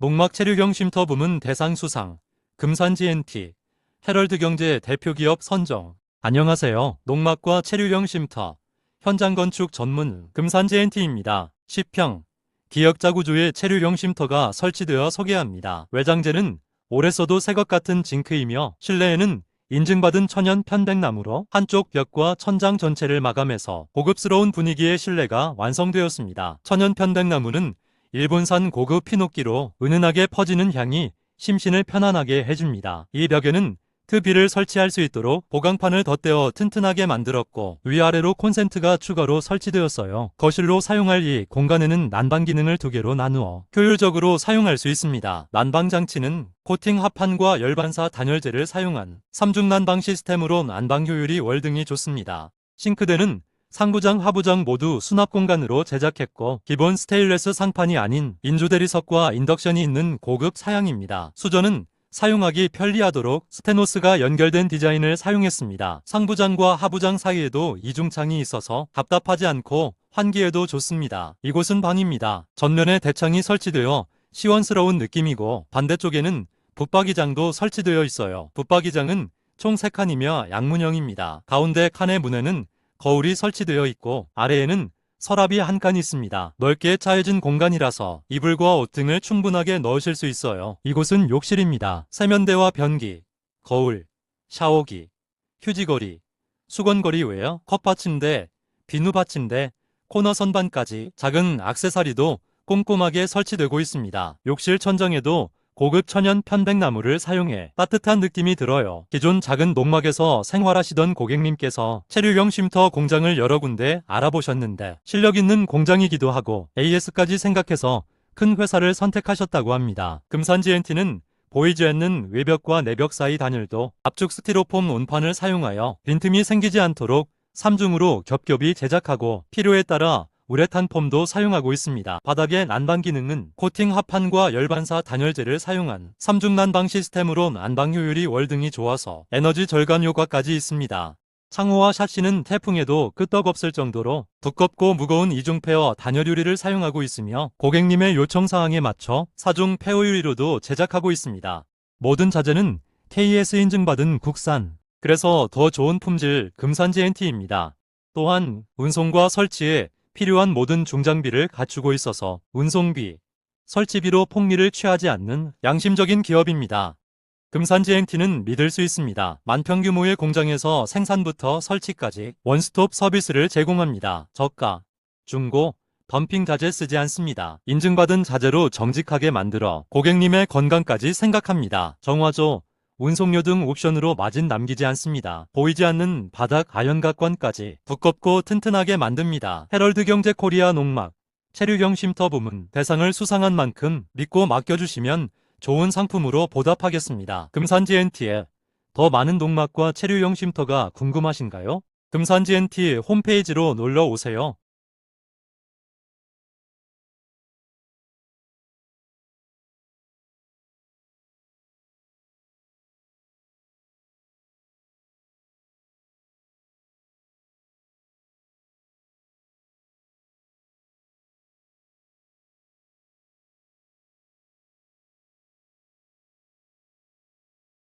농막 체류경 쉼터 부문 대상 수상, 금산지 NT, 헤럴드 경제 대표 기업 선정. 안녕하세요. 농막과 체류경 쉼터, 현장 건축 전문 금산지 NT입니다. 10평, 기역자 구조의 체류경 쉼터가 설치되어 소개합니다. 외장재는 오래 써도 새 것 같은 징크이며 실내에는 인증받은 천연 편백나무로 한쪽 벽과 천장 전체를 마감해서 고급스러운 분위기의 실내가 완성되었습니다. 천연 편백나무는 일본산 고급 피노키로 은은하게 퍼지는 향이 심신을 편안하게 해줍니다. 이 벽에는 트비를 설치할 수 있도록 보강판을 덧대어 튼튼하게 만들었고 위아래로 콘센트가 추가로 설치되었어요. 거실로 사용할 이 공간에는 난방 기능을 두 개로 나누어 효율적으로 사용할 수 있습니다. 난방 장치는 코팅 합판과 열반사 단열재를 사용한 삼중 난방 시스템으로 난방 효율이 월등히 좋습니다. 싱크대는 상부장 하부장 모두 수납 공간으로 제작했고 기본 스테인레스 상판이 아닌 인조 대리석과 인덕션이 있는 고급 사양입니다. 수전은 사용하기 편리하도록 스테노스가 연결된 디자인을 사용했습니다. 상부장과 하부장 사이에도 이중창이 있어서 답답하지 않고 환기에도 좋습니다. 이곳은 방입니다. 전면에 대창이 설치되어 시원스러운 느낌이고 반대쪽에는 붙박이장도 설치되어 있어요. 붙박이장은 총 3칸이며 양문형입니다. 가운데 칸의 문에는 거울이 설치되어 있고 아래에는 서랍이 한칸 있습니다. 넓게 차해진 공간이라서 이불과 옷 등을 충분하게 넣으실 수 있어요. 이곳은 욕실입니다. 세면대와 변기, 거울, 샤워기, 휴지거리, 수건거리 외에 컵 받침대, 비누 받침대, 코너 선반까지 작은 악세사리도 꼼꼼하게 설치되고 있습니다. 욕실 천정에도 고급 천연 편백나무를 사용해 따뜻한 느낌이 들어요. 기존 작은 농막에서 생활하시던 고객님께서 체류형 쉼터 공장을 여러 군데 알아보셨는데 실력 있는 공장이기도 하고 AS까지 생각해서 큰 회사를 선택하셨다고 합니다. 금산 GNT는 보이지 않는 외벽과 내벽 사이 단열도 압축 스티로폼 온판을 사용하여 빈틈이 생기지 않도록 3중으로 겹겹이 제작하고 필요에 따라 우레탄 폼도 사용하고 있습니다. 바닥의 난방 기능은 코팅 합판과 열반사 단열재를 사용한 3중 난방 시스템으로 난방 효율이 월등히 좋아서 에너지 절감 효과까지 있습니다. 창호와 샤시는 태풍에도 끄떡없을 정도로 두껍고 무거운 이중 페어 단열 유리를 사용하고 있으며 고객님의 요청 사항에 맞춰 사중 페어 유리로도 제작하고 있습니다. 모든 자재는 KS 인증받은 국산, 그래서 더 좋은 품질 금산지 NT입니다. 또한 운송과 설치에 필요한 모든 중장비를 갖추고 있어서 운송비, 설치비로 폭리를 취하지 않는 양심적인 기업입니다. 금산지 NT는 믿을 수 있습니다. 만평 규모의 공장에서 생산부터 설치까지 원스톱 서비스를 제공합니다. 저가, 중고, 덤핑 자재 쓰지 않습니다. 인증받은 자재로 정직하게 만들어 고객님의 건강까지 생각합니다. 정화조, 운송료 등 옵션으로 마진 남기지 않습니다. 보이지 않는 바닥 아연각관까지 두껍고 튼튼하게 만듭니다. 헤럴드 경제 코리아 농막, 체류경 쉼터 부문 대상을 수상한 만큼 믿고 맡겨주시면 좋은 상품으로 보답하겠습니다. 금산지 NT에 더 많은 농막과 체류형 쉼터가 궁금하신가요? 금산지 NT 홈페이지로 놀러 오세요.